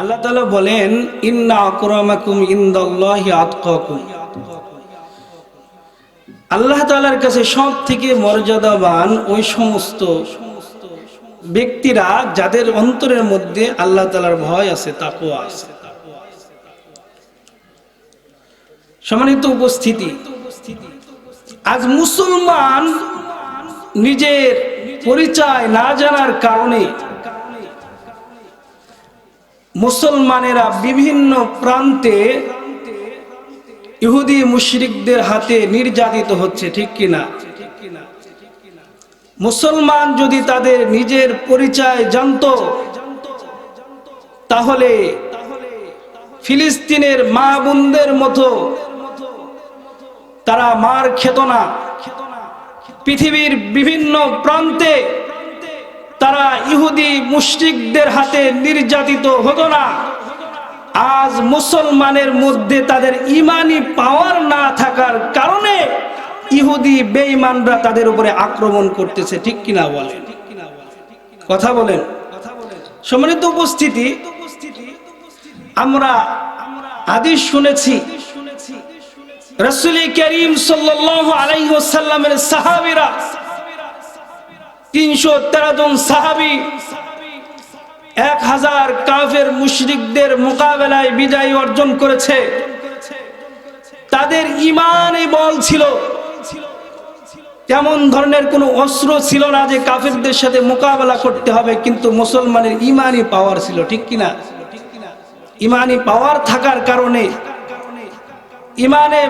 আল্লাহ তালা বলেন, ইন্না আকরামাকুম ইন্দাল্লাহি আতকাকুম। আল্লাহ তালার কাছে সব থেকে মর্যাদাবান ওই সমস্ত ব্যক্তিরা যাদের অন্তরের মধ্যে আল্লাহ তাআলার ভয় আছে, তাকওয়া আছে। সম্মানিত উপস্থিতি, আজ মুসলমান নিজের পরিচয় না জানার কারণে মুসলমানেরা বিভিন্ন প্রান্তে ইহুদি মুশরিকদের হাতে নির্যাতিত হচ্ছে, ঠিক কিনা? মুসলমান যদি তাদের নিজের পরিচয় জানত, তাহলে ফিলিস্তিনের মা বোনদের মতো তারা মার খেত না। পৃথিবীর বিভিন্ন প্রান্তে ইহুদি মুশরিকদের হাতে নির্যাতিত হতো না। আজ মুসলমানের মধ্যে তাদের ইমানি পাওয়ার না থাকার কারণে ইহুদি বেঈমানরা তাদের উপরে আক্রমণ করতেছে, ঠিক কিনা বলেন? কথা বলেন। সম্মানিত উপস্থিতি, আমরা আদি শুনেছি, রসুল করিম সাল্লাল্লাহু আলাইহি ওয়াসাল্লামের সাহাবীরা তিনশো তেরো জন সাহাবি, এক হাজার কাফের মুশরিকদের মোকাবেলায় বিজয় অর্জন করেছে। তাদের ইমানে বল ছিল। তেমন ধরনের কোনো অস্ত্র ছিল না যে কাফেরদের সাথে মোকাবেলা করতে হবে, কিন্তু মুসলমানের ইমানি পাওয়ার ছিল, ঠিক কিনা? ইমানি পাওয়ার থাকার কারণে। ইমানে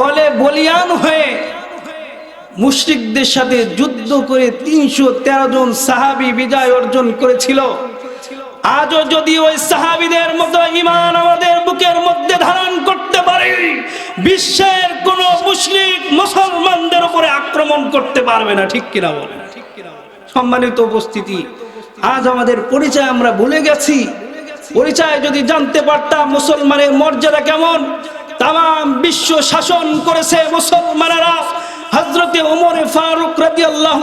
বলে বলিয়ান হয়ে মুশরিকদের সাথে যুদ্ধ করে তিনশো তেরো জন সাহাবি বিজয় অর্জন করেছিল। আজও যদি ওই সাহাবিদের মতো ইমান আমাদের বুকের মধ্যে ধারণ করতে পারি, বিশ্বের কোন মুসলিম মুসলমানদের উপরে আক্রমণ করতে পারবে না, ঠিক কিনা বলে সম্মানিত উপস্থিতি, আজ আমাদের পরিচয় আমরা ভুলে গেছি। পরিচয় যদি জানতে পারতাম মুসলমানের মর্যাদা কেমন, তাম বিশ্ব শাসন করেছে মুসলমানেরা। হজরতে ওমরে ফারুক রাজি আল্লাহ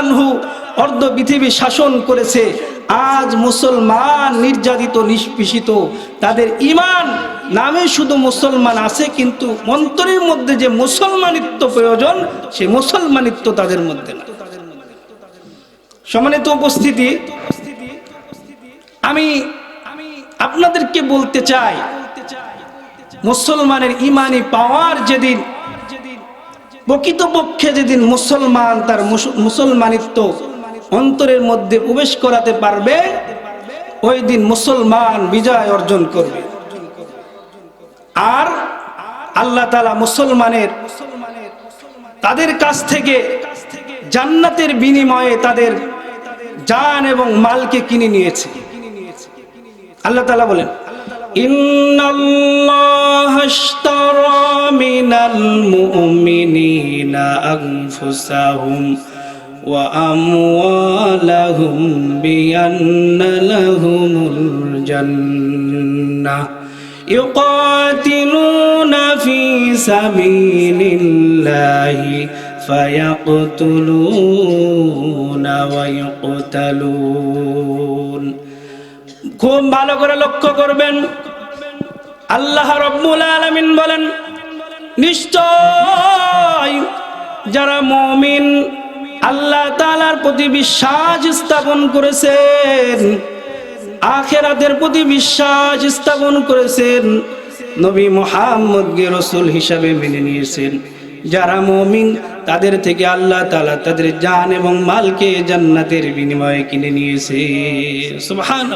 আনহু অর্ধ পৃথিবী শাসন করেছে। আজ মুসলমান নির্যাতিত, নিষ্পিষিত, তাদের ইমান নামে শুধু মুসলমান আছে, কিন্তু মন্ত্রের মধ্যে যে মুসলমানিত্ব প্রয়োজন, সে মুসলমানিত্ব তাদের মধ্যে না সম্মানিত উপস্থিতি, আমি আপনাদেরকে বলতে চাই, মুসলমানের ইমানি পাওয়ার যেদিন প্রকৃতপক্ষে যেদিন মুসলমান তার মুসলমানিত্ব অন্তরের মধ্যে প্রবেশ করাতে পারবে, ওই দিন মুসলমান বিজয় অর্জন করবে। আর আল্লাহ তালা মুসলমানের, তাদের কাছ থেকে জান্নাতের বিনিময়ে তাদের জান এবং মালকে কিনে নিয়েছে। আল্লাহ তালা বলেন إن الله اشترى من المؤمنين أنفسهم وأموالهم بأن لهم الجنة يقاتلون في سبيل الله فيقتلون ويقتلون খুব ভালো করে লক্ষ্য করবেন আল্লাহ রব্বুল আলমিন বলেন নিশ্চয় যারা মমিন, আল্লাহ তালার প্রতি বিশ্বাস স্থাপন করেছেন, আখেরাতের প্রতি বিশ্বাস স্থাপন করেছেন, নবী মোহাম্মদকে রসুল হিসাবে মেনে নিয়েছেন। যারা মমিন, তাদের থেকে আল্লাহ তালা তাদের জান এবং মালকে জান্নাতের বিনিময়ে কিনে নিয়েছে সুবহান